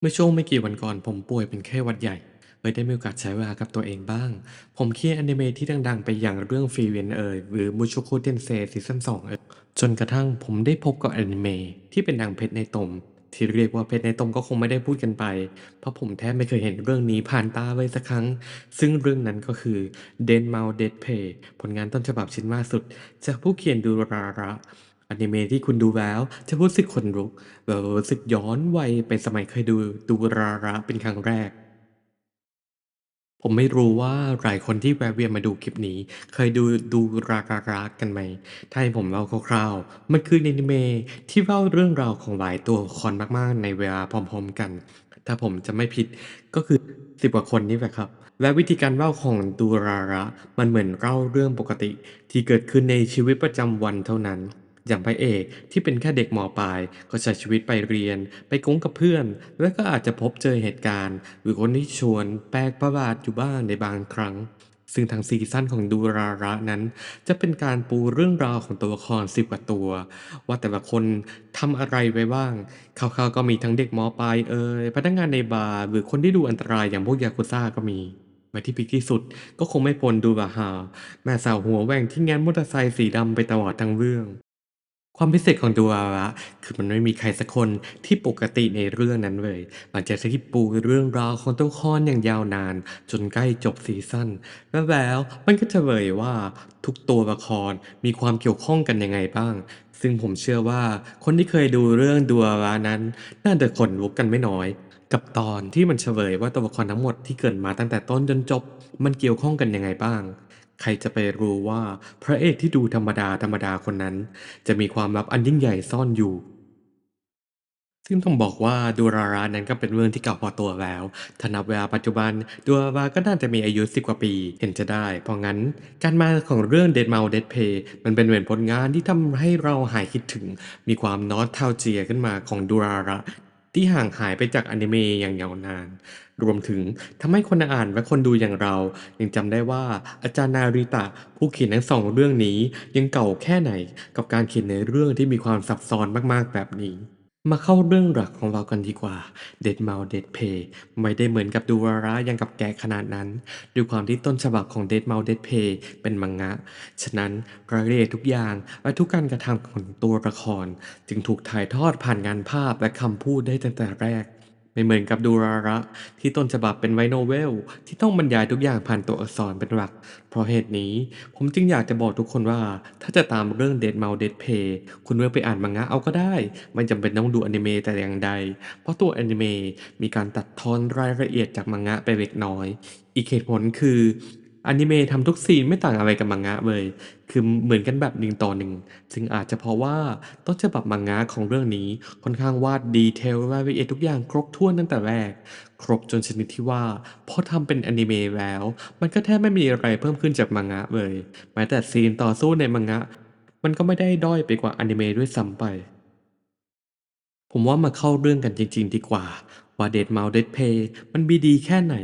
เมื่อช่วงไม่กี่วันก่อนผมป่วยเป็นไข้หวัดใหญ่เลยได้มีโอกาสใช้เวลากับตัวเองบ้าง ผมเครียดอนิเมะที่ดังๆ ไปอย่างเรื่อง Frieren เอยหรือ Mushoku Tensei ซีซั่น2เอยจนกระทั่งผมได้พบกับอนิเมะที่เป็นดังเพชรในตม ที่เรียกว่าเพชรในตมก็คงไม่ได้พูดกันไป เพราะผมแทบไม่เคยเห็นเรื่องนี้ผ่านตาเลยสักครั้ง ซึ่งเรื่องนั้นก็คือ Denmau Deathpay ผลงานต้นฉบับชิ้นล่าสุด จากผู้เขียนดูราระ อนิเมะที่คุณดูแล้วจะรู้สึกขนลุกเรารู้สึกย้อนวัยไปสมัยเคยดูดูราระเป็นครั้งแรก ผมไม่รู้ว่าหลายคนที่แวะเวียนมาดูคลิปนี้ เคยดูดูราราระกันไหม ถ้าให้ผมเล่าคร่าวๆ มันคืออนิเมะที่เล่าเรื่องราวของหลายตัวละครมากๆ ในเวลาพร้อมๆกัน ถ้าผมจะไม่ผิดก็คือ10กว่าคนนี่แหละครับและวิธีการเล่าของดูราระ มันเหมือนเล่าเรื่องปกติ ที่เกิดขึ้นในชีวิตประจำวันเท่านั้น อย่างพระเอกที่เป็นแค่เด็กมปลาย ก็ใช้ชีวิตไปเรียน ไปก๊งกับเพื่อน แล้วก็อาจจะพบเจอเหตุการณ์ หรือคนที่ชวนแปลกประหลาดอยู่บ้างในบางครั้ง ซึ่งทางซีซั่นของดูราระนั้น จะเป็นการปูเรื่องราวของตัวละครสิบกว่าตัว ว่าแต่ละคนทำอะไรไว้บ้างคร่าวๆก็มีทั้งเด็กมปลายเอยพนักงานในบาร์หรือคนที่ดูอันตรายอย่างพวกยากุซ่าก็มีและที่พีคที่สุดก็คงไม่พ้นดูบาฮาแม่สาวหัวแหว่งที่แง้มมอเตอร์ไซค์สีดำไปตลอดทั้งเรื่อง ความพิเศษของตัวอาระคือมันไม่มีใครสักคนที่ปกติในเรื่องนั้นเลย หลังจากที่ปูเรื่องราวของตัวละครอย่างยาวนาน จนใกล้จบซีซั่นแล้วแล้วมันก็จะเลยว่าทุกตัวละครมีความเกี่ยวข้องกันยังไงบ้าง ซึ่งผมเชื่อว่าคนที่เคยดูเรื่องดูอาระนั้น น่าจะขนลุกกันไม่น้อย กับตอนที่มันเฉลยว่าตัวละครทั้งหมดที่เกิดมาตั้งแต่ต้นจนจบ มันเกี่ยวข้องกันยังไงบ้าง ใครจะไปรู้ว่าพระเอกที่ดูธรรมดาธรรมดาคนนั้น จะมีความลับอันยิ่งใหญ่ซ่อนอยู่ ซึ่งต้องบอกว่าดูรารานั้นก็เป็นเรื่องที่เก่าพอตัวแล้วถ้านับเวลาปัจจุบันดูราราก็น่าจะมีอายุ10กว่าปีเห็นจะได้ เพราะงั้น การมาของเรื่อง Dead Mouse Dead Play มันเป็นเหมือนผลงานที่ทำให้เราหายคิดถึง มีความนอสทาเจียขึ้นมาของดูราระ ที่ห่างหายไปจากอนิเมะอย่างยาวนาน รวมถึงทำให้คนอ่านและคนดูอย่างเรา ยังจำได้ว่าอาจารย์นาริตะผู้เขียนทั้งสองเรื่องนี้ยังเก่าแค่ไหนกับการเขียนในเรื่องที่มีความซับซ้อนมากๆแบบนี้ มาเข้าเรื่องหลักของเรากันดีกว่า เด็ดเมาเด็ดเพย์ไม่ได้เหมือนกับดูวาระอย่างกับแกะขนาดนั้นด้วยความที่ต้นฉบับของเด็ดเมาเด็ดเพย์เป็นมังงะ ฉะนั้นรายละเอียดทุกอย่างและทุกการกระทำของตัวละคร จึงถูกถ่ายทอดผ่านงานภาพและคำพูดได้ตั้งแต่แรก ไม่เหมือนกับดูราระ ที่ต้นฉบับเป็นไวโนเวล ที่ต้องบรรยายทุกอย่างผ่านตัวอักษรเป็นหลัก เพราะเหตุนี้ผมจึงอยากจะบอกทุกคนว่า ถ้าจะตามเรื่องเดดเมาเดดเพย์คุณเลือกไปอ่านมังงะเอาก็ได้ ไม่จำเป็นต้องดูอนิเมะแต่อย่างใด เพราะตัวอนิเมะมีการตัดทอนรายละเอียดจากมังงะไปเล็กน้อย อีกเหตุผลคือ อนิเมะทำทุกซีนไม่ต่างอะไรกับมังงะเลย คือเหมือนกันแบบหนึ่งต่อหนึ่ง ซึ่งอาจจะเพราะว่าต้นฉบับมังงะของเรื่องนี้ค่อนข้างวาดดีเทลรายละเอียดทุกอย่างครบถ้วนตั้งแต่แรก ครบจนชนิดที่ว่าพอทำเป็นอนิเมะแล้ว มันก็แทบไม่มีอะไรเพิ่มขึ้นจากมังงะเลย แม้แต่ซีนต่อสู้ในมังงะ มันก็ไม่ได้ด้อยไปกว่าอนิเมะด้วยซ้ำไป ผมว่ามาเข้าเรื่องกันจริง ๆ ดีกว่าว่า Dead Mouse Dead Play มันมีดีแค่ไหน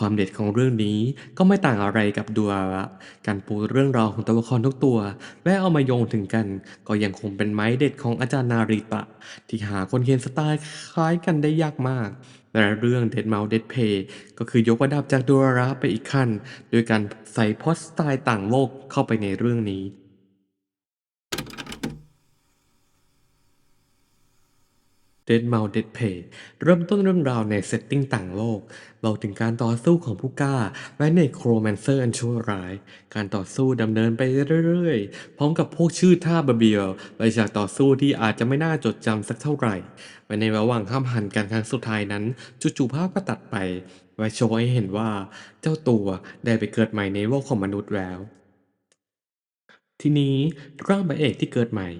ความเด็ดของเรื่องนี้ก็ไม่ต่างอะไรกับดัวละการปูเรื่องราวของตัวละครทุกตัว และเอามาโยงถึงกัน ก็ยังคงเป็นไม้เด็ดของอาจารย์นาริตะ ที่หาคนเขียนสไตล์คล้ายกันได้ยากมากและเรื่อง Dead Mouse Dead Play ก็คือยกระดับจากดัวระไปอีกขั้น โดยการใส่พ็อตสไตล์ต่างโลกเข้าไปในเรื่องนี้ Dead Mouse Dead Pay เริ่มต้นเรื่องราวในเซตติ้งต่างโลกเล่าถึงการต่อสู้ของผู้กล้า และเนโครแมนเซอร์อันชั่วร้าย การต่อสู้ดำเนินไปเรื่อยๆ พร้อมกับพวกชื่อท่าบาเบียลและฉากต่อสู้ที่อาจจะไม่น่าจดจำสักเท่าไหร่และในระหว่างข้ามหันกันครั้งสุดท้ายนั้นจู่ๆภาพก็ตัดไปไว้โชว์ให้เห็นว่าเจ้าตัวได้ไปเกิดใหม่ในโลกของมนุษย์แล้ว ทีนี้ร่างพระเอกที่เกิดใหม่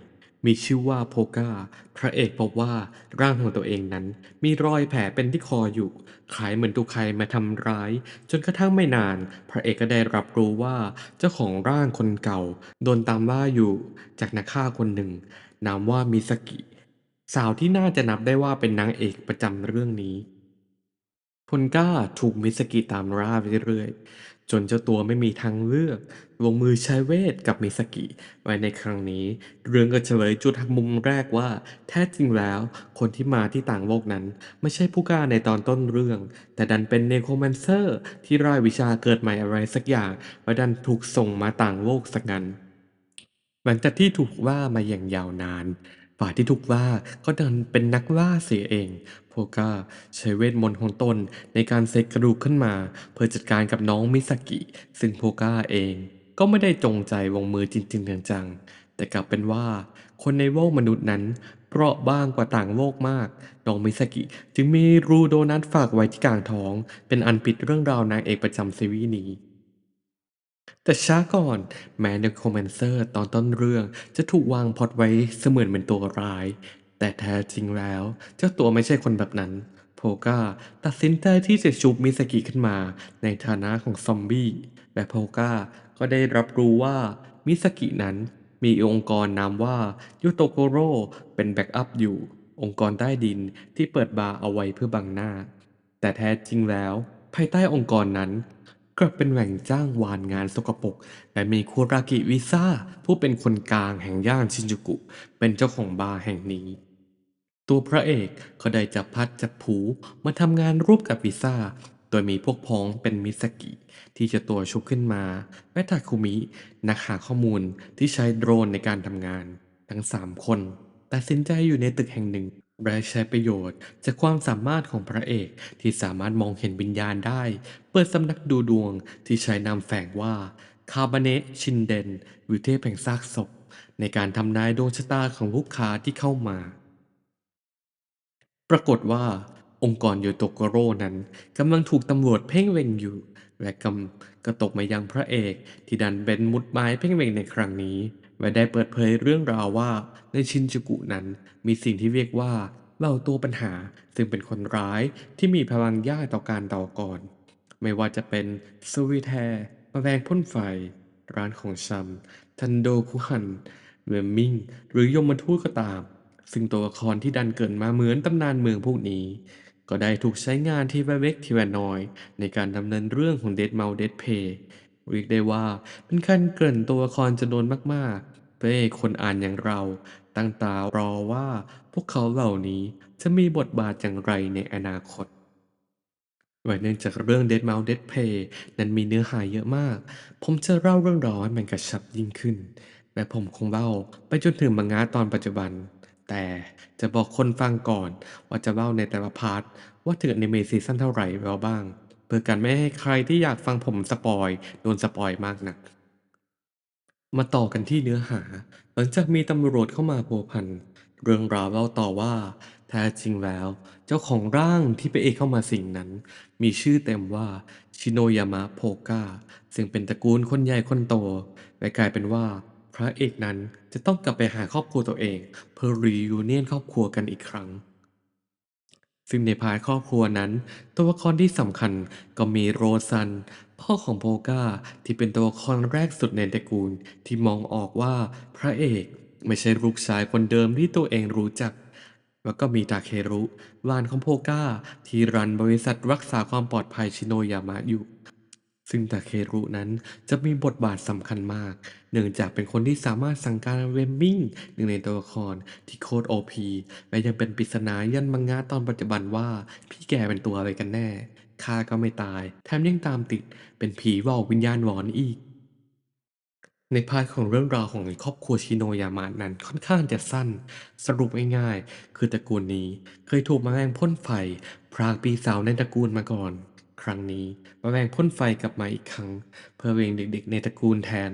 มีชื่อว่าโพกาพระเอกพบว่าร่างของตัวเองนั้น มีรอยแผลเป็นที่คออยู่ คล้ายเหมือนถูกใครมาทำร้าย จนกระทั่งไม่นาน พระเอกก็ได้รับรู้ว่าเจ้าของร่างคนเก่า โดนตามล่าอยู่จากนักฆ่าคนหนึ่ง นามว่ามิสกิ สาวที่น่าจะนับได้ว่าเป็นนางเอกประจำเรื่องนี้พลกล้าถูกมิสกิตามล่าไปเรื่อยๆ จนเจ้าตัวไม่มีทางเลือก ลงมือใช้เวทกับมิสกิ ไว้ในครั้งนี้ เรื่องก็เฉลยจุดหักมุมแรกว่า แท้จริงแล้ว คนที่มาที่ต่างโลกนั้น ไม่ใช่ผู้กล้าในตอนต้นเรื่อง แต่ดันเป็นเนโครแมนเซอร์ที่ร่ายวิชาเกิดใหม่อะไรสักอย่างและดันถูกส่งมาต่างโลกสักงั้นหลังจากที่ถูกว่ามาอย่างยาวนานฝ่ายที่ถูกว่าก็ดันเป็นนักล่าเสียเอง โพกาใช้เวทมนต์ของตนในการเสกกระดูกขึ้นมา เพื่อจัดการกับน้องมิสกิ ซึ่งโพกาเองก็ไม่ได้จงใจลงมือจริงๆจังๆ แต่กลับเป็นว่า คนในโลกมนุษย์นั้นเปราะบางกว่าต่างโลกมาก น้องมิสกิจึงมีรูโดนัทฝากไว้ที่กลางท้อง เป็นอันปิดเรื่องราวนางเอกประจำซีรีส์นี้แต่ช้าก่อนแม้ Necromancer ตอนต้นเรื่องจะถูกวางพอตไว้เสมือนเป็นตัวร้าย แต่แท้จริงแล้ว เจ้าตัวไม่ใช่คนแบบนั้น โพกาตัดสินใจที่จะชุบมิสกิขึ้นมา ในฐานะของซอมบี้ และโพกาก็ได้รับรู้ว่ามิสกินั้นมีองค์กรนามว่ายูโตโกโรเป็นแบ็กอัพอยู่ องค์กรใต้ดินที่เปิดบาร์เอาไว้เพื่อบังหน้า แต่แท้จริงแล้ว ภายใต้องค์กรนั้นกลับเป็นแหล่งจ้างวานงานสกปรกและมีคุรากิวิซ่าผู้เป็นคนกลางแห่งย่านชินจูกุ เป็นเจ้าของบาร์แห่งนี้ ตัวพระเอกก็ได้จับพัดจับผูมาทำงานร่วมกับวิซ่า โดยมีพวกพ้องเป็นมิสกิ ที่จะตัวชุบขึ้นมาและทาคุมิ นักหาข้อมูลที่ใช้โดรนในการทำงาน ทั้งสามคนตัดสินใจอยู่ในตึกแห่งหนึ่งและใช้ประโยชน์จากความสามารถของพระเอกที่สามารถมองเห็นวิญญาณได้ เปิดสำนักดูดวงที่ใช้นามแฝงว่าคาบาเนชินเดนวิเทพแห่งซากศพ ในการทำนายดวงชะตาของลูกค้าที่เข้ามา ปรากฏว่าองค์กรโยโตโกโร่นั้นกำลังถูกตำรวจเพ่งเล็งอยู่ และกำก็ตกมายังพระเอกที่ดันเป็นมุดหมายเพ่งเล็งในครั้งนี้ และได้เปิดเผยเรื่องราวว่าในชินจูกุนั้นมีสิ่งที่เรียกว่าเหล่าตัวปัญหาซึ่งเป็นคนร้ายที่มีพลังยากต่อการต่อกรไม่ว่าจะเป็นสวีแทร์แมลงพ่นไฟ ร้านของชำทันโดคุฮันเวมมิงหรือยมทูตก็ตาม ซึ่งตัวละครที่ดันเกิดมาเหมือนตำนานเมืองพวกนี้ ก็ได้ถูกใช้งานที่เวกทีวนอย ในการดำเนินเรื่องของเดดเมาเดดเพย์เรียกได้ว่าเป็นการเกริ่นตัวละครจำนวนมากๆ เพื่อให้คนอ่านอย่างเราตั้งตารอว่าพวกเขาเหล่านี้จะมีบทบาทอย่างไรในอนาคตไว้เนื่องจากเรื่อง Dead Mount Dead Play นั้นมีเนื้อหาเยอะมาก ผมจะเล่าเรื่องราวให้มันกระชับยิ่งขึ้น และผมคงเล่าไปจนถึงมังงะตอนปัจจุบัน แต่จะบอกคนฟังก่อนว่าจะเล่าในแต่ละพาร์ทว่าถึงอนิเมะซีซั่นเท่าไหร่แล้วบ้าง เพื่อกันไม่ให้ใครที่อยากฟังผมสปอยโดนสปอยมากนัก มาต่อกันที่เนื้อหา หลังจากมีตำรวจเข้ามาพัวพัน เรื่องราวเล่าต่อว่า แท้จริงแล้ว เจ้าของร่างที่พระเอกเข้ามาสิ่งนั้น มีชื่อเต็มว่าชิโนยามะโพกาซึ่งเป็นตระกูลคนใหญ่คนโตและกลายเป็นว่า พระเอกนั้นจะต้องกลับไปหาครอบครัวตัวเอง เพื่อรียูเนียนครอบครัวกันอีกครั้ง ซึ่งในพาร์ทครอบครัวนั้น ตัวละครที่สำคัญก็มีโรซัน พ่อของโพกาที่เป็นตัวละครแรกสุดในตระกูลที่มองออกว่าพระเอกไม่ใช่ลูกชายคนเดิมที่ตัวเองรู้จัก แล้วก็มีทาเครุหลานของโพกาที่รันบริษัทรักษาความปลอดภัยชิโนยามะอยู่ ซึ่งทาเครุนั้นจะมีบทบาทสำคัญมาก เนื่องจากเป็นคนที่สามารถสั่งการเวมมิ่งหนึ่งในตัวละครที่โคตรโอพีและยังเป็นปริศนายันมังงะตอนปัจจุบันว่า พี่แกเป็นตัวอะไรกันแน่ข้าก็ไม่ตาย แถมยังตามติดเป็นผีว่าวิญญาณหวอนอีก ในพาร์ทของเรื่องราวของครอบครัวชิโนยามะนั้นค่อนข้างจะสั้น สรุปง่ายๆ คือตระกูลนี้เคยถูกแมลงพ่นไฟ พรากปีสาวในตระกูลมาก่อน ครั้งนี้แมลงพ่นไฟกลับมาอีกครั้ง เพื่อเวงเด็กๆในตระกูลแทน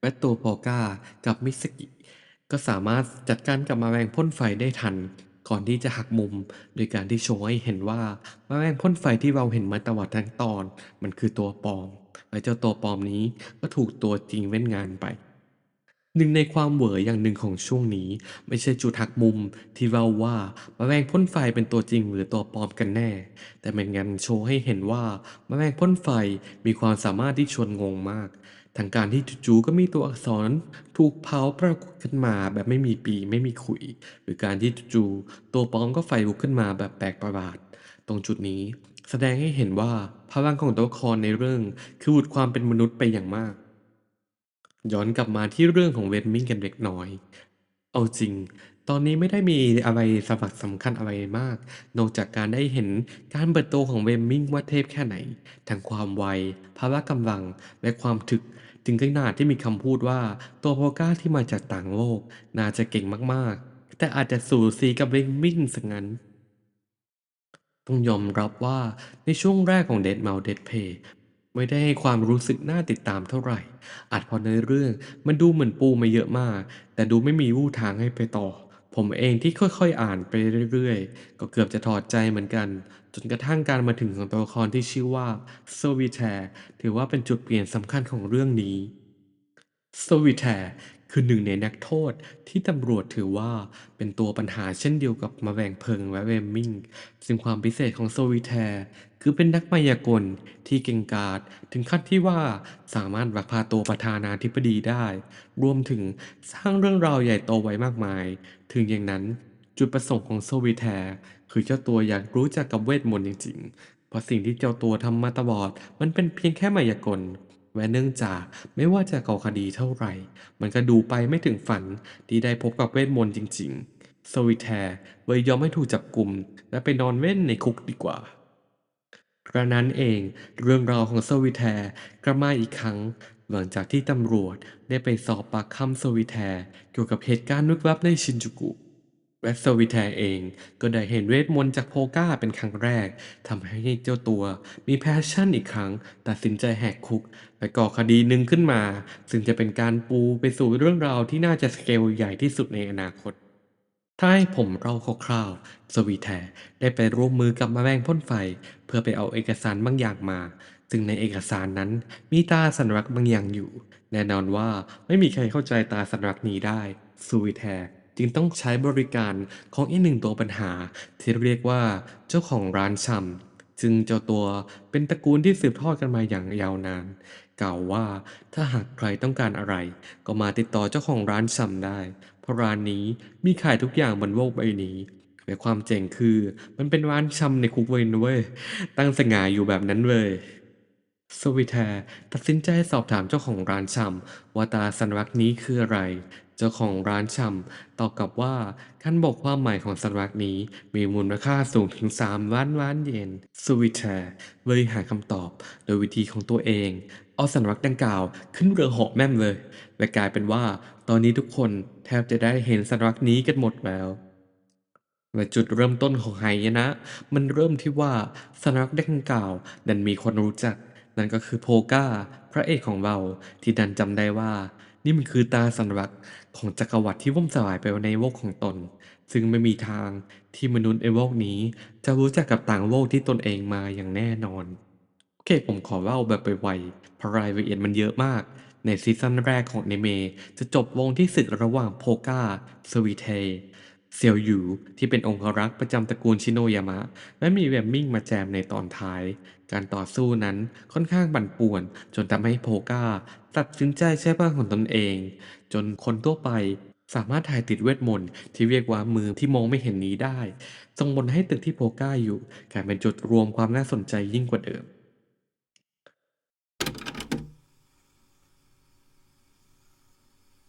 และตัวพอก้ากับมิสกิก็สามารถจัดการกับแมลงพ่นไฟได้ทัน ก่อนที่จะหักมุม โดยการที่โชว์ให้เห็นว่าแมลงพ่นไฟที่เราเห็นมาตลอดทั้งตอน มันคือตัวปลอมและเจ้าตัวปลอมนี้ก็ถูกตัวจริงเว้นงานไป หนึ่งในความเหวออย่างหนึ่งของช่วงนี้ ไม่ใช่จุดหักมุมที่เราว่าแมลงพ่นไฟเป็นตัวจริงหรือตัวปลอมกันแน่ แต่เป็นงานโชว์ให้เห็นว่าแมลงพ่นไฟมีความสามารถที่ชวนงงมากทั้งการที่จู่ๆก็มีตัวอักษรถูกเผาปรากฏขึ้นมาแบบไม่มีปีไม่มีขุย หรือการที่จู่ๆตัวปลอมก็ไฟลุกขึ้นมาแบบแปลกประหลาด ตรงจุดนี้แสดงให้เห็นว่าพลังของตัวละครในเรื่องคือหุดความเป็นมนุษย์ไปอย่างมาก ย้อนกลับมาที่เรื่องของเวดมิงกันเล็กน้อย เอาจริง ตอนนี้ไม่ได้มีอะไรสำคัญสำคัญอะไรมาก นอกจากการได้เห็นการเปิดตัวของเวดมิงว่าเทพแค่ไหน ทั้งความไว พละกำลัง และความถึก ถึงขนาดที่มีคำพูดว่า ตัวโพก้าที่มาจากต่างโลก น่าจะเก่งมากๆ แต่อาจจะสูสีกับเวดมิงซะงั้นต้องยอมรับว่าในช่วงแรกของ Deadmau5 Deadplay ไม่ได้ให้ความรู้สึกน่าติดตามเท่าไหร่ อาจพอในเรื่องมันดูเหมือนปูมาเยอะมาก แต่ดูไม่มีวู่ทางให้ไปต่อ ผมเองที่ค่อยๆอ่านไปเรื่อยๆ ก็เกือบจะถอดใจเหมือนกัน จนกระทั่งการมาถึงของตัวละครที่ชื่อว่าโซวิแทถือว่าเป็นจุดเปลี่ยนสำคัญของเรื่องนี้โซวิแทร์ คือหนึ่งในนักโทษที่ตำรวจถือว่าเป็นตัวปัญหาเช่นเดียวกับมาแมลงเพิงและเวมมิงซึ่งความพิเศษของโซวิแทร์คือเป็นนักมายากลที่เก่งกาจถึงขั้นที่ว่าสามารถลักพาตัวประธานาธิบดีได้ รวมถึงสร้างเรื่องราวใหญ่โตไว้มากมาย ถึงอย่างนั้นจุดประสงค์ของโซวิแทร์คือเจ้าตัวอยากรู้จักกับเวทมนต์จริงๆ เพราะสิ่งที่เจ้าตัวทำมาตลอดมันเป็นเพียงแค่มายากล และเนื่องจากไม่ว่าจะก่อคดีเท่าไหร่ มันก็ดูไปไม่ถึงฝันที่ได้พบกับเวทมนต์จริงๆ สวิแทร์เลยยอมให้ถูกจับกลุ่ม และไปนอนเว้นในคุกดีกว่ากระนั้นเองเรื่องราวของสวิแทร์กลับมาอีกครั้ง หลังจากที่ตำรวจได้ไปสอบปากคำสวิแทร์เกี่ยวกับเหตุการณ์ลึกลับในชินจูกุ และสวิแทเองก็ได้เห็นเวทมนต์จากโพก้าเป็นครั้งแรกทำให้เจ้าตัวมีแพชชั่นอีกครั้ง ตัดสินใจแหกคุก และก่อคดีหนึ่งขึ้นมา ซึ่งจะเป็นการปูไปสู่เรื่องราวที่น่าจะสเกลใหญ่ที่สุดในอนาคต ถ้าให้ผมเล่าคร่าวๆสวีแทได้ไปร่วมมือกับแมงพ่นไฟ เพื่อไปเอาเอกสารบางอย่างมา ซึ่งในเอกสารนั้นมีตาสัญลักษณ์บางอย่างอยู่ แน่นอนว่าไม่มีใครเข้าใจตาสัญลักษณ์นี้ได้สวีแท จึงต้องใช้บริการของอีกหนึ่งตัวปัญหา ที่เรียกว่าเจ้าของร้านชำซึ่งเจ้าตัวเป็นตระกูลที่สืบทอดกันมาอย่างยาวนาน กล่าวว่าถ้าหากใครต้องการอะไร ก็มาติดต่อเจ้าของร้านชำได้ เพราะร้านนี้มีขายทุกอย่างบนโลกใบนี้แต่ความเจ๋งคือมันเป็นร้านชำในคุกเว้นเว้ย ตั้งสง่าอยู่แบบนั้นเลยสวิแทตัดสินใจสอบถามเจ้าของร้านชำว่าตาสัญลักนี้คืออะไร เจ้าของร้านชำตอบกลับว่าการบอกความหมายของสัญลักษณ์นี้มีมูลค่าสูงถึง 3 ล้านล้านเยนสวิแทร์เลยหาคำตอบโดยวิธีของตัวเอง เอาสัญลักษณ์ดังกล่าวขึ้นเรือเหาะแม่มเลย และกลายเป็นว่า ตอนนี้ทุกคนแทบจะได้เห็นสัญลักษณ์นี้กันหมดแล้วและจุดเริ่มต้นของไหยนะ มันเริ่มที่ว่าสำนักดังกล่าว ดันมีคนรู้จัก นั่นก็คือโพก้า พระเอกของเราที่ดันจำได้ว่า นี่มันคือตาสัญลักษณ์ของจักรวรรดิที่ว่มสลายไปในโลกของตน ซึ่งไม่มีทางที่มนุษย์ในโลกนี้ จะรู้จักกับต่างโลกที่ตนเองมาอย่างแน่นอน โอเคผมขอเล่าแบบไปไวเพราะรายละเอียดมันเยอะมาก ในซีซั่นแรกของอนิเม จะจบลงที่ศึกระหว่างโพก้าสวีเทเซียวหยูที่เป็นองครักษ์ประจำตระกูลชิโนยามะ และมีแวมมิ่งมาแจมในตอนท้าย การต่อสู้นั้นค่อนข้างปั่นป่วน จนทำให้โพก้า ตัดสินใจใช้พลังของตนเอง จนคนทั่วไปสามารถถ่ายติดเวทมนต์ที่เรียกว่ามือที่มองไม่เห็นนี้ได้ส่งผลให้ตึกที่โพก้าอยู่กลายเป็นจุดรวมความน่าสนใจยิ่งกว่าเดิม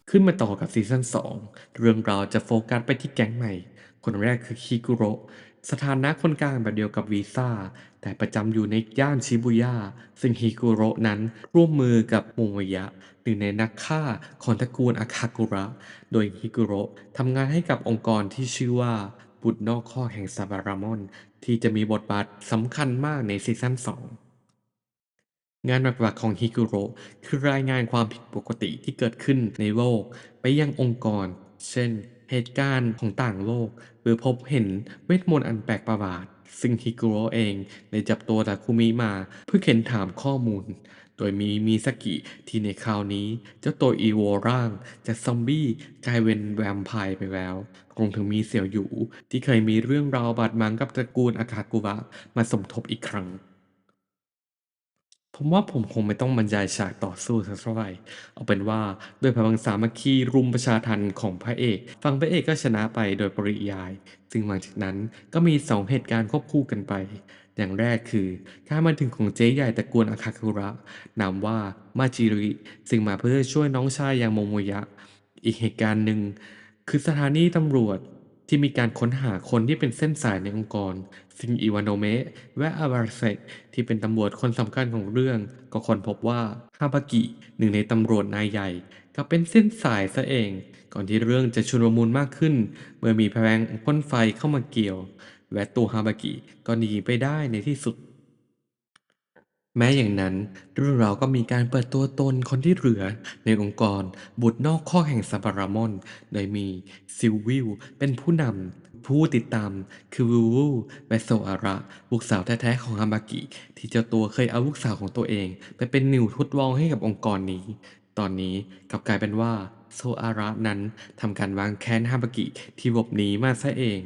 ขึ้นมาต่อกับซีซั่น2 เรื่องราวจะโฟกัสไปที่แก๊งใหม่ คนแรกคือคิกุโรสถานะคนกลางแบบเดียวกับวีซ่า แต่ประจำอยู่ในย่านชิบุย่า ซึ่งฮิกุโระนั้นร่วมมือกับโมโมยะหนึ่งในนักฆ่าของตระกูลอาคากุระ โดยฮิกุโระทำงานให้กับองค์กรที่ชื่อว่าบุตรนอกข้อแห่งซาบารามอน ที่จะมีบทบาทสำคัญมากในซีซั่น2งานหลักๆของฮิกุโระคือรายงานความผิดปกติที่เกิดขึ้นในโลก ไปยังองค์กร เช่น เหตุการณ์ของต่างโลก หรือพบเห็นเวทมนต์อันแปลกประหลาด ซึ่งฮิกุโระเองได้จับตัวทาคุมิมาเพื่อเข็นถามข้อมูล โดยมีมิซากิที่ในคราวนี้เจ้าตัวอีโวร่างจากซอมบี้กลายเป็นแวมไพร์ไปแล้วรวมถึงมีเสี่ยวหยูที่เคยมีเรื่องราวบาดหมางกับตระกูลอาคากุระมาสมทบอีกครั้ง ผมว่าผมคงไม่ต้องบรรยายฉากต่อสู้สักเท่าไรเอาเป็นว่าด้วยพลังสามัคคีรุมประชาทัณฑ์ของพระเอก ฝั่งพระเอกก็ชนะไปโดยปริยาย ซึ่งหลังจากนั้นก็มี2เหตุการณ์ควบคู่กันไป อย่างแรกคือการมาถึงของเจ๊ใหญ่ตระกูลอาคาคุระ นามว่ามาจิริซึ่งมาเพื่อช่วยน้องชายอย่างโมโมยะ อีกเหตุการณ์หนึ่งคือสถานีตำรวจที่มีการค้นหาคนที่เป็นเส้นสายในองค์กร ซึ่งอิวาโนเมะและอาบาเซะที่เป็นตำรวจคนสำคัญของเรื่อง ก็ค้นพบว่าฮาบากิหนึ่งในตำรวจนายใหญ่กลับเป็นเส้นสายซะเอง ก่อนที่เรื่องจะชุลมุนมากขึ้น เมื่อมีแผงพ่นไฟเข้ามาเกี่ยว และตัวฮาบากิก็หนีไปได้ในที่สุด แม้อย่างนั้นเรื่องราวก็มีการเปิดตัวตนคนที่เหลือ ในองค์กรบุตรนอกคอแห่งซาบารามอน โดยมีซิลวิลเป็นผู้นำ ผู้ติดตามคือวูวูแมโซอาระลูกสาวแท้ๆของฮามากิ ที่เจ้าตัวเคยเอาลูกสาวของตัวเอง ไปเป็นหนิวทดลองให้กับองค์กรนี้ ตอนนี้กลับกลายเป็นว่าโซอาระนั้นทำการวางแค้นฮามากิที่หลบหนีมาซะเอง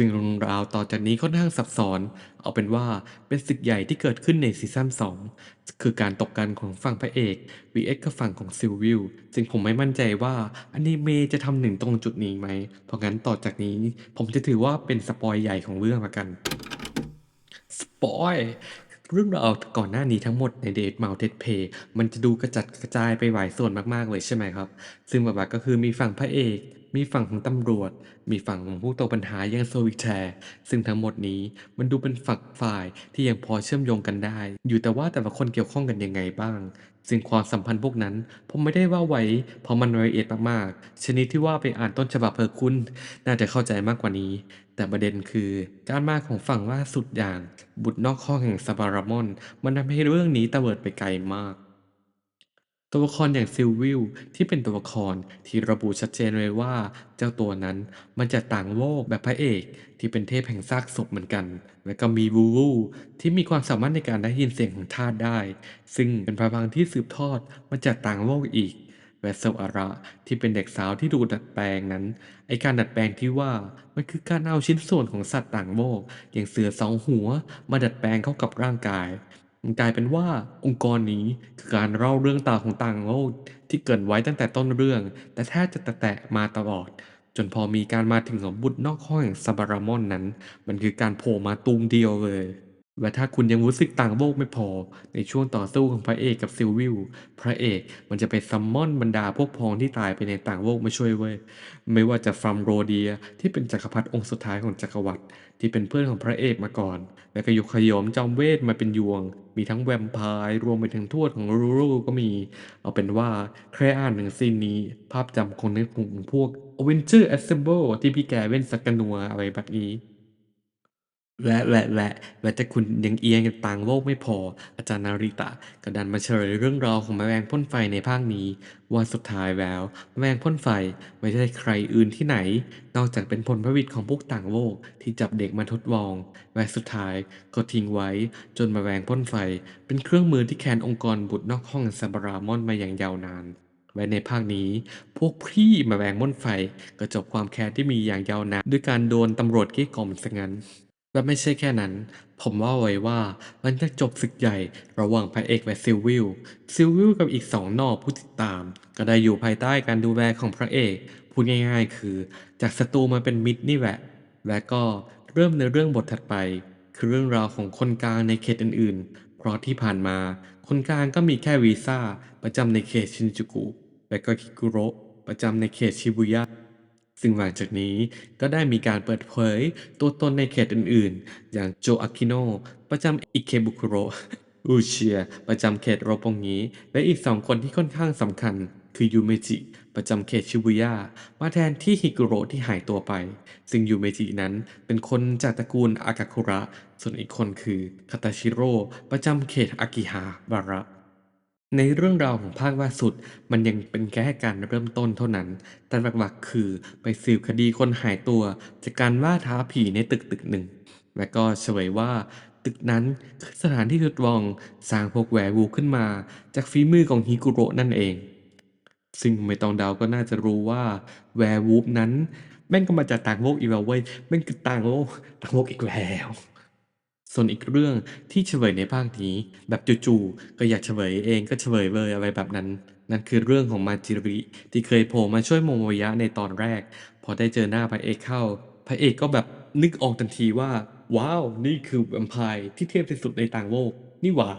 ซึ่งเรื่องราวต่อจากนี้ค่อนข้างซับซ้อน เอาเป็นว่าเป็นศึกใหญ่ที่เกิดขึ้นในซีซั่น2 คือการตกกันของฝั่งพระเอก vs กับฝั่งของซิลวิลซึ่งผมไม่มั่นใจว่าอนิเมะจะทำหนึ่งตรงจุดนี้ไหม เพราะงั้นต่อจากนี้ผมจะถือว่าเป็นสปอยใหญ่ของเรื่องละกัน สปอย เรื่องราวก่อนหน้านี้ทั้งหมดใน Death Mountain Play มันจะดูกระจัดกระจายไปหลายส่วนมากๆเลยใช่ไหมครับ ซึ่งหลักๆก็คือมีฝั่งพระเอก มีฝั่งของตำรวจ มีฝั่งของผู้ตกปัญหาอย่าง Solitaire ซึ่งทั้งหมดนี้มันดูเป็นฝักฝ่ายที่ยังพอเชื่อมโยงกันได้ อยู่แต่ว่าแต่ละคนเกี่ยวข้องกันยังไงบ้าง ซึ่งความสัมพันธ์พวกนั้น ผมไม่ได้ว่าไว้เพราะมันละเอียดมากๆชนิดที่ว่าไปอ่านต้นฉบับเถอะคุณ น่าจะเข้าใจมากกว่านี้ แต่ประเด็นคือการมาของฝั่งล่าสุดอย่างบุตรนอกคอแห่งซาบารามอน มันทำให้เรื่องนี้ตะเตลิดไปไกลมาก ตัวละครอย่างซิลวิลที่เป็นตัวละครที่ระบุชัดเจนไว้ว่า เจ้าตัวนั้นมันจะต่างโลกแบบพระเอกที่เป็นเทพแห่งซากศพเหมือนกัน และก็มีวูวูที่มีความสามารถในการได้ยินเสียงของธาตุได้ ซึ่งเป็นพลังที่สืบทอดมาจากต่างโลกอีก และโซอาระที่เป็นเด็กสาวที่ถูดัดแปลงนั้น ไอการดัดแปลงที่ว่ามันคือการเอาชิ้นส่วนของสัตว์ต่างโลก อย่างเสือสองหัว มาดัดแปลงเข้ากับร่างกาย มันกลายเป็นว่าองค์กรนี้คือการเล่าเรื่องต่าของต่างโลกที่เกริ่นไว้ตั้งแต่ต้นเรื่อง แต่แทบจะแตะมาตลอด จนพอมีการมาถึงของบุตรนอกห้องแห่างซาบารามอนนั้น มันคือการโผล่มาตูมเดียวเลย และถ้าคุณยังรู้สึกต่างโลกไม่พอ ในช่วงต่อสู้ของพระเอกกับซิลวิล พระเอกมันจะไปซัมมอนบรรดาพวกพ้องที่ตายไปในต่างโลกมาช่วยเว้ย ไม่ว่าจะฟรัมโรเดียที่เป็นจักรพรรดิองค์สุดท้ายของจักรวรรดิที่เป็นเพื่อนของพระเอกมาก่อน และก็ยกขยมจอมเวทมาเป็นยวง มีทั้งแวมไพร์รวมไปถึงทวดของรูรูก็มี เอาเป็นว่าแค่อ่านหนึ่งซีนนี้ ภาพจำคงนึกถึงพวก Avenger Assemble ที่พี่แกเว้นสักกนัวอะไรแบบนี้ และและและและถ้าคุณยังเอียงกันต่างโลกไม่พอ อาจารย์นาริตะก็ดันมาเฉลยเรื่องราวของแมลงพ่นไฟในภาคนี้ ว่าสุดท้ายแล้วแมลงพ่นไฟไม่ใช่ใครอื่นที่ไหน นอกจากเป็นผลผลิตของพวกต่างโลกที่จับเด็กมาทดลองและสุดท้ายก็ทิ้งไว้จนแมลงพ่นไฟ เป็นเครื่องมือที่แคนองค์กรบุตรนอกห้องซาบารามอนมาอย่างยาวนานและในภาคนี้ พวกพี่แมลงพ่นไฟก็จบความแค้นที่มีอย่างยาวนานด้วยการโดนตำรวจเกี้ยกล่อมซะงั้น และไม่ใช่แค่นั้น ผมว่าไว้ว่ามันจะจบศึกใหญ่ระหว่างพระเอกและซิลวิล ซิลวิลกับอีกสองนอกผู้ติดตาม ก็ได้อยู่ภายใต้การดูแลของพระเอก พูดง่ายๆ คือ จากศัตรูมาเป็นมิตรนี่แหละ และก็เริ่มในเรื่องบทถัดไป คือเรื่องราวของคนกลางในเขตอื่นๆ เพราะที่ผ่านมา คนกลางก็มีแค่วีซ่าประจำในเขตชินจูกุ และก็คิกุโระประจำในเขตชิบุยะ ซึ่งหลังจากนี้ก็ได้มีการเปิดเผยตัวตนในเขตอื่นๆ อย่างโจอากิโน ประจำอิเคบุคุโร อูเชีย ประจำเขตโรปงิและอีกสองคนที่ค่อนข้างสำคัญ คือยูเมจิ ประจำเขตชิบุย่า มาแทนที่ฮิกุโรที่หายตัวไป ซึ่งยูเมจินั้นเป็นคนจากตระกูลอากาคุระ ส่วนอีกคนคือคาตาชิโร่ประจำเขตอากิฮาบาระ ในเรื่องราวของภาคล่าสุด มันยังเป็นแค่การเริ่มต้นเท่านั้น แต่หลักๆ คือไปสืบคดีคนหายตัว จากการล่าท้าผีในตึกตึกหนึ่ง และก็เฉลยว่า ตึกนั้นคือสถานที่ทดลองสร้างพวกแวร์วูฟขึ้นมา จากฝีมือของฮิกุโระนั่นเอง ซึ่งไม่ต้องเดาก็น่าจะรู้ว่าแวร์วูฟนั้น แม่งก็มาจากต่างโลกอีกแล้วเว้ยแม่งคือต่างโลกต่างโลกอีกแล้ว ส่วนอีกเรื่องที่เฉลยในภาคนี้ แบบจู่ๆก็อยากเฉลยเองก็เฉลยเลยอะไรแบบนั้น นั่นคือเรื่องของมาจิริที่เคยโผล่มาช่วยโมโมยะในตอนแรก พอได้เจอหน้าพระเอกเข้า พระเอกก็แบบนึกออกทันทีว่า ว้าว นี่คือแวมไพร์ที่เทพที่สุดในต่างโลก นี่หว่า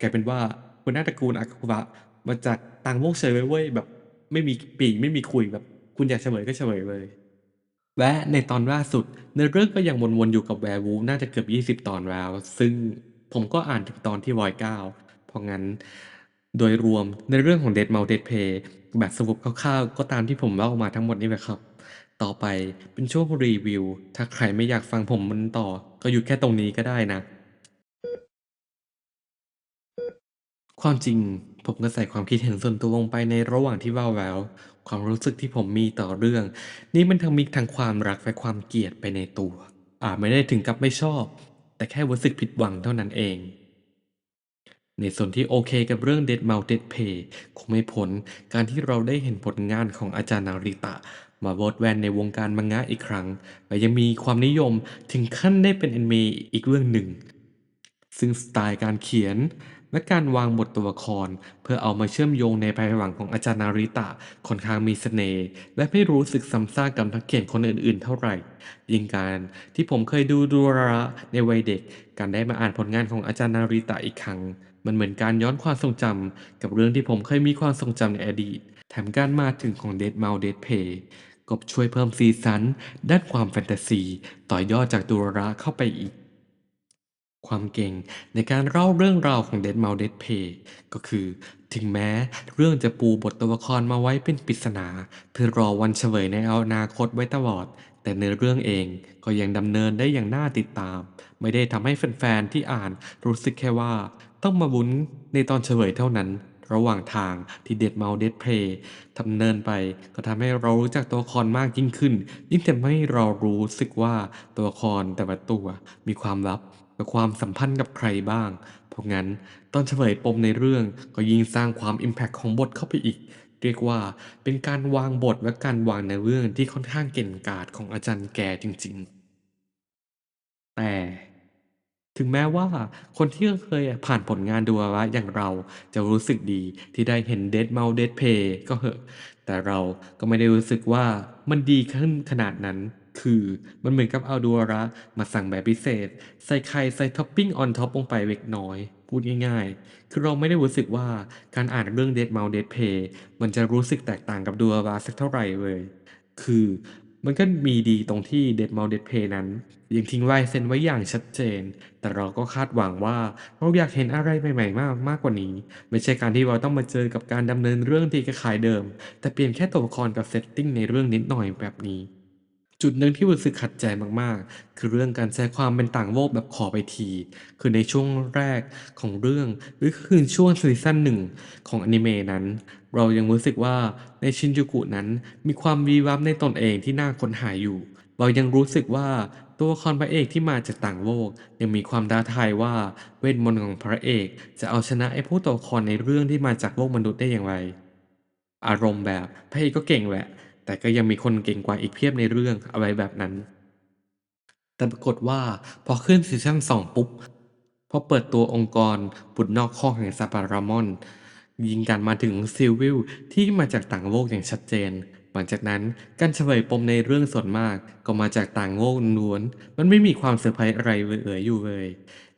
กลายเป็นว่าหัวหน้าตระกูลอากุระมาจากต่างโลกเฉยเลยเว้ยแบบไม่มีปีกไม่มีคุยแบบ คุณอยากเฉลยก็เฉลยเลย และในตอนล่าสุดเนื้อเรื่องก็ยังวนๆอยู่กับ Werewolf น่าจะเกือบ 20 ตอนแล้ว ซึ่งผมก็อ่านถึงตอนที่109เพราะงั้นโดยรวมในเรื่องของ Dead Mount Dead Play แบบสรุปคร่าวๆก็ตามที่ผมเล่ามาทั้งหมดนี่แหละครับ ต่อไปเป็นช่วงรีวิว ถ้าใครไม่อยากฟังผมมันต่อ ก็อยู่แค่ตรงนี้ก็ได้นะ ความจริงผมก็ใส่ความคิดเห็นส่วนตัวลงไปในระหว่างที่เล่าแล้ว ความรู้สึกที่ผมมีต่อเรื่อง นี่มันทั้งมีทั้งความรักและความเกลียดไปในตัวอาจไม่ได้ถึงกับไม่ชอบ แต่แค่รู้สึกผิดหวังเท่านั้นเอง ในส่วนที่โอเคกับเรื่อง Dead Mount Dead Pay คงไม่พ้นการที่เราได้เห็นผลงานของอาจารย์นาริตะ มาโบดแวนในวงการมังงะอีกครั้ง และยังมีความนิยมถึงขั้นได้เป็นแอนิเมะอีกเรื่องหนึ่ง ซึ่งสไตล์การเขียน และการวางบทตัวละคร เพื่อเอามาเชื่อมโยงในภายหลังของอาจารย์นาริตะค่อนข้างมีเสน่ห์และไม่รู้สึกซ้ำซากกับนักเขียนคนอื่นๆ เท่าไหร่ ยิ่งการที่ผมเคยดูดูระในวัยเด็ก การได้มาอ่านผลงานของอาจารย์นาริตะอีกครั้ง มันเหมือนการย้อนความทรงจำกับเรื่องที่ผมเคยมีความทรงจำในอดีต แถมการมาถึงของ Dead Mount Dead Play ก็ช่วยเพิ่มซีซันด้านความแฟนตาซี ต่อยอดจากดูระเข้าไปอีก ความเก่งในการเล่าเรื่องราวของ Dead Mount Dead Play ก็คือ ถึงแม้เรื่องจะปูบทตัวละครมาไว้เป็นปริศนา เพื่อรอวันเฉลยในอนาคตไว้ตลอด แต่เนื้อเรื่องเองก็ยังดำเนินได้อย่างน่าติดตาม ไม่ได้ทำให้แฟนๆ ที่อ่านรู้สึกแค่ว่า ต้องมาวุ้นในตอนเฉลยเท่านั้น ระหว่างทางที่ Dead Mount Dead Play ดำเนินไปก็ทำให้เรารู้จักตัวละครมากยิ่งขึ้น ยิ่งทำให้เรารู้สึกว่าตัวละครแต่ละตัวมีความลับ และความสัมพันธ์กับใครบ้าง เพราะงั้นตอนเฉลยปมในเรื่องก็ยิ่งสร้างความอิมแพคของบทเข้าไปอีก เรียกว่าเป็นการวางบทและการวางในเรื่องที่ค่อนข้างเก่งกาจของอาจารย์แกจริงๆ แต่ถึงแม้ว่าคนที่เคยผ่านผลงานดูอาระอย่างเราจะรู้สึกดีที่ได้เห็น Dead Mount Dead Play ก็เหอะ แต่เราก็ไม่ได้รู้สึกว่ามันดีขึ้นขนาดนั้น คือมันเหมือนกับเอาดูอาระมาสั่งแบบพิเศษ ใส่ไข่ใส่ท็อปปิ้งออนท็อปลงไปเล็กน้อย พูดง่ายๆ คือเราไม่ได้รู้สึกว่าการอ่านเรื่อง Dead Mount Dead Play มันจะรู้สึกแตกต่างกับดูอาระสักเท่าไหร่เลย คือมันก็มีดีตรงที่ Dead Mount Dead Play นั้น ยังทิ้งลายเซนไว้อย่างชัดเจน แต่เราก็คาดหวังว่าเราอยากเห็นอะไรใหม่ๆมากมากกว่านี้ ไม่ใช่การที่เราต้องมาเจอกับการดำเนินเรื่องที่คล้ายเดิม แต่เปลี่ยนแค่ตัวละครกับเซตติ้งในเรื่องนิดหน่อยแบบนี้ จุดหนึ่งที่รู้สึกขัดใจมาก ๆ คือเรื่องการใช้ความเป็นต่างโลกแบบขอไปที คือในช่วงแรกของเรื่อง หรือคือช่วงซีซั่นหนึ่งของอนิเมะนั้น เรายังรู้สึกว่าในชินจูกุนั้นมีความวีวับในตนเองที่น่าค้นหาอยู่ เรายังรู้สึกว่าตัวละครพระเอกที่มาจากต่างโลกยังมีความท้าทายว่าเวทมนต์ของพระเอก จะเอาชนะไอ้ผู้ตัวละครในเรื่องที่มาจากโลกมนุษย์ได้อย่างไร อารมณ์แบบพระเอกก็เก่งแหละ แต่ก็ยังมีคนเก่งกว่าอีกเพียบในเรื่องอะไรแบบนั้น แต่ปรากฏว่าพอขึ้นซีซั่น2ปุ๊บ พอเปิดตัวองค์กรบุตรนอกข้อแห่งซาปารามอน ยิงกันมาถึงซิลวิลที่มาจากต่างโลกอย่างชัดเจน หลังจากนั้นการเฉลยปมในเรื่องส่วนมาก ก็มาจากต่างโลกล้วน มันไม่มีความเซอร์ไพรส์อะไรเหลืออยู่เลย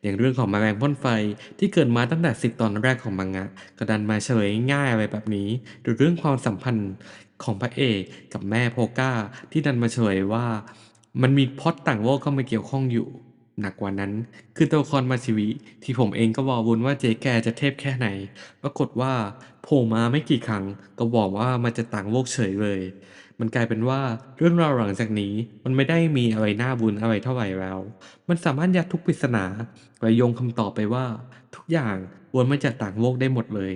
อย่างเรื่องของแมลงพ่นไฟที่เกิดมาตั้งแต่สิบตอนแรกของมังงะก็ดันมาเฉลยง่ายอะไรแบบนี้ หรือเรื่องความสัมพันธ์ ของพระเอกกับแม่โพก้าที่ดันมาเฉยว่า มันมีพอตต่างโลกเข้ามาเกี่ยวข้องอยู่ หนักกว่านั้นคือตัวละครมาชิวิ ที่ผมเองก็วอวุนว่าเจ๊แกจะเทพแค่ไหน ปรากฏว่าโผล่มาไม่กี่ครั้งก็บอกว่ามันจะต่างโลกเฉยเลย มันกลายเป็นว่าเรื่องราวหลังจากนี้มันไม่ได้มีอะไรน่าบุญอะไรเท่าไหร่แล้ว มันสามารถยัดทุกปริศนาและโยงคำตอบไปว่า ทุกอย่างวนมาจากต่างโลกได้หมดเลย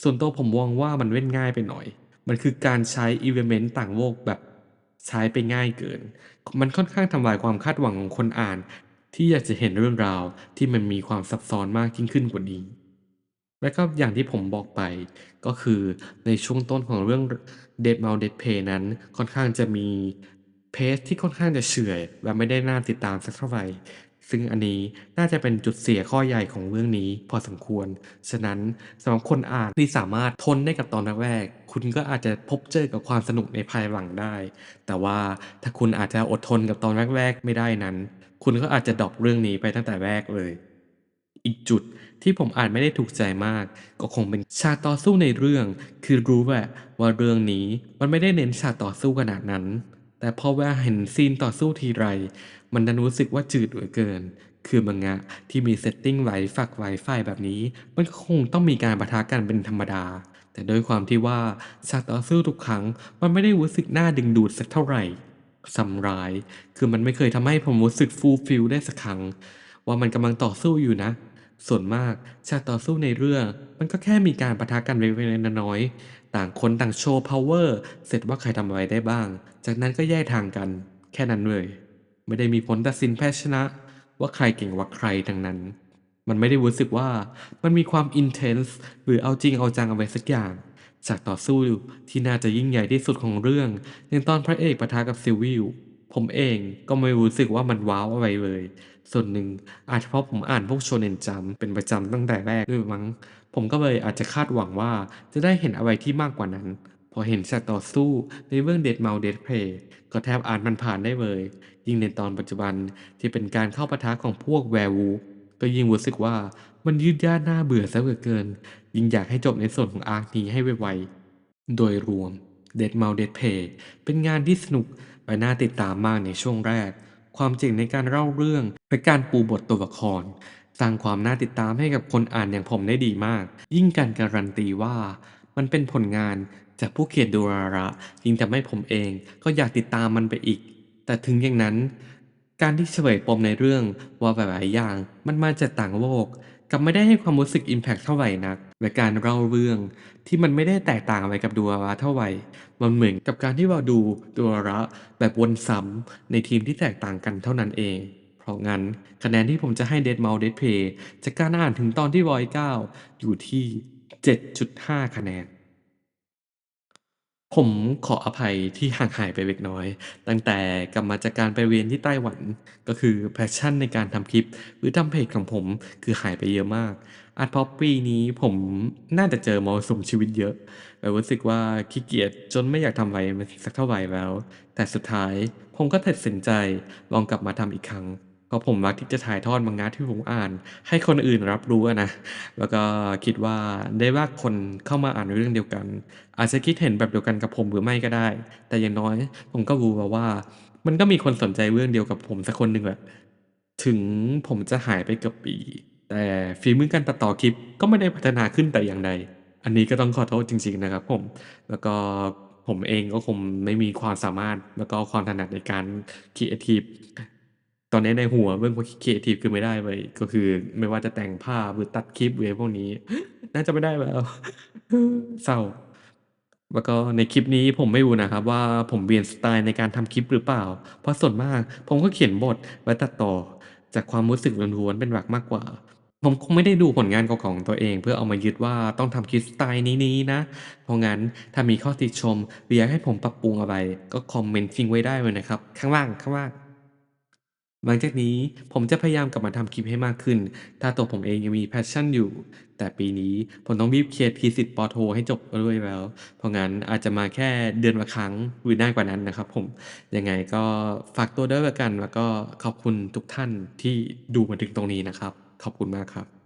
ส่วนตัวผมมองว่ามันเว้นง่ายไปหน่อย มันคือการใช้อีเวนต์ต่างโลกแบบใช้ไปง่ายเกิน มันค่อนข้างทำลายความคาดหวังของคนอ่าน ที่อยากจะเห็นเรื่องราวที่มันมีความซับซ้อนมากยิ่งขึ้นกว่านี้ และก็อย่างที่ผมบอกไป ก็คือในช่วงต้นของเรื่อง Dead Mount Dead Pay นั้นค่อนข้างจะมีเพซที่ค่อนข้างจะเฉื่อย และไม่ได้น่าติดตามสักเท่าไหร่ ซึ่งอันนี้น่าจะเป็นจุดเสียข้อใหญ่ของเรื่องนี้พอสมควร ฉะนั้นสำหรับคนอ่านที่สามารถทนได้กับตอนแรกคุณก็อาจจะพบเจอกับความสนุกในภายหลังได้ แต่ว่าถ้าคุณอาจจะอดทนกับตอนแรกๆไม่ได้นั้น คุณก็อาจจะดรอปเรื่องนี้ไปตั้งแต่แรกเลย อีกจุดที่ผมอ่านไม่ได้ถูกใจมาก ก็คงเป็นฉากต่อสู้ในเรื่อง คือรู้แหละว่าเรื่องนี้มันไม่ได้เน้นฉากต่อสู้ขนาดนั้น แต่พอเวลาเห็นซีนต่อสู้ทีไร มันดันรู้สึกว่าจืดเหลือเกิน คือมังงะที่มีเซตติ้งหลฝักหลายฝ่ายแบบนี้ มันคงต้องมีการปะทะกันเป็นธรรมดา แต่ด้วยความที่ว่าฉากต่อสู้ทุกครั้ง มันไม่ได้รู้สึกน่าดึงดูดสักเท่าไหร่ซ้ำร้ายคือมันไม่เคยทำให้ผมรู้สึกฟูลฟิลได้สักครั้ง ว่ามันกำลังต่อสู้อยู่นะ ส่วนมากฉากต่อสู้ในเรื่อง มันก็แค่มีการปะทะกันเล็กๆน้อย ต่างคนต่างโชว์ power เสร็จว่าใครทำอะไรได้บ้าง จากนั้นก็แยกทางกัน แค่นั้นเลย ไม่ได้มีผลตัดสินแพ้ชนะ ว่าใครเก่งกว่าใครทั้งนั้น มันไม่ได้รู้สึกว่ามันมีความ intense หรือเอาจริงเอาจังอะไรสักอย่างฉากต่อสู้ที่น่าจะยิ่งใหญ่ที่สุดของเรื่องอย่างตอนพระเอกปะทะกับซิลวิลผมเองก็ไม่รู้สึกว่ามันว้าวอะไรเลย ส่วนหนึ่งอาจจะเพราะผมอ่านพวกโชเนนจัมเป็นประจำตั้งแต่แรกด้วยมั้ง ผมก็เลยอาจจะคาดหวังว่าจะได้เห็นอะไรที่มากกว่านั้น พอเห็นฉากต่อสู้ในเรื่อง Dead Mount Dead Prey ก็แทบอ่านมันผ่านได้เลย ยิ่งในตอนปัจจุบันที่เป็นการเข้าปะทะของพวก Werewolf ก็ยิ่งรู้สึกว่ามันยืดยาดน่าเบื่อซะเหลือเกิน ยิ่งอยากให้จบในส่วนของอาร์คนี้ให้ไวๆ โดยรวม Dead Mount Dead Prey เป็นงานที่สนุกและน่าติดตามมากในช่วงแรก ความเจ๋งในการเล่าเรื่องและการปูบทตัวละคร สร้างความน่าติดตามให้กับคนอ่านอย่างผมได้ดีมาก ยิ่งการการันตีว่า มันเป็นผลงานจากผู้เขียนดูราระยิ่งทำให้ผมเองก็อยากติดตามมันไปอีก แต่ถึงอย่างนั้น การที่เฉลยปมในเรื่องว่าหลายๆอย่างมันมาจากต่างโลกกับไม่ได้ให้ความรู้สึก Impact เท่าไหร่นักและการเล่าเรื่องที่มันไม่ได้แตกต่างอะไรกับดูราระเท่าไหร่ มันเหมือนกับการที่เราดูดูราระแบบวนซ้ำในทีมที่แตกต่างกันเท่านั้นเอง ราะงั้นคะแนนที่ผมจะให้ Dead Mount Dead Prey จากการอ่านถึงตอนที่109อยู่ที่ 7.5 คะแนน ผมขออภัยที่ห่างหายไปเล็กน้อย ตั้งแต่กลับมาจากการไปเรียนที่ไต้หวัน ก็คือ passion ในการทำคลิป หรือทำเพจของผมคือหายไปเยอะมากอาจเพราะปีนี้ผมน่าจะเจอมรสุมชีวิตเยอะแบบรู้สึกว่าขี้เกียจจนไม่อยากทำอะไรมันสักเท่าไหร่แล้ว แต่สุดท้ายผมก็ตัดสินใจลองกลับมาทำอีกครั้ง เพราะผมรักที่จะถ่ายทอด Manga ที่ผมอ่าน ให้คนอื่นรับรู้นะ แล้วก็คิดว่าได้ลาคนเข้ามาอ่านเรื่องเดียวกัน อาจจะคิดเห็นแบบเดียวกันกับผมหรือไม่ก็ได้ แต่อย่างน้อยผมก็รู้แล้วว่า มันก็มีคนสนใจเรื่องเดียวกับผมสักคนหนึ่งแหละ ถึงผมจะหายไปเกือบปี แต่ฝีมือการตัดต่อคลิปก็ไม่ได้พัฒนาขึ้นแต่อย่างใด อันนี้ก็ต้องขอโทษจริง ๆ นะครับ ผม แล้วก็ผมเองก็คงไม่มีความสามารถแล้วก็ความถนัดในการครีเอทิฟ ตอนนี้ในหัวเรื่องพวกครีเอทิฟคือไม่ได้เลยก็คือไม่ว่าจะแต่งภาพหรือตัดคลิปหรืออะไรพวกนี้ น่าจะไม่ได้แล้ว เศร้า แล้วก็ในคลิปนี้ผมไม่รู้นะครับ ว่าผมเปลี่ยนสไตล์ในการทำคลิปหรือเปล่า เพราะส่วนมาก ผมก็เขียนบทและตัดต่อจากความรู้สึกล้วนๆเป็นหลักมากกว่า ผมคงไม่ได้ดูผลงานเก่าๆของตัวเอง เพื่อเอามายึดว่าต้องทำคลิปสไตล์นี้ๆนะ เพราะงั้นถ้ามีข้อติชมหรืออยากให้ผมปรับปรุงอะไร ก็คอมเมนต์ทิ้งไว้ได้เลยนะครับ ข้างล่างๆ หลังจากนี้ผมจะพยายามกลับมาทำคลิปให้มากขึ้น ถ้าตัวผมเองยังมีแพชชั่นอยู่ แต่ปีนี้ผมต้องรีบเคลียร์ทีสิทธิ์ป.โทให้จบด้วยแล้ว เพราะงั้นอาจจะมาแค่เดือนละครั้งหรือน้ากว่านั้นนะครับผม ยังไงก็ฝากตัวด้วยล้วกัน แล้วก็ขอบคุณทุกท่านที่ดูมาถึงตรงนี้นะครับ ขอบคุณมากครับ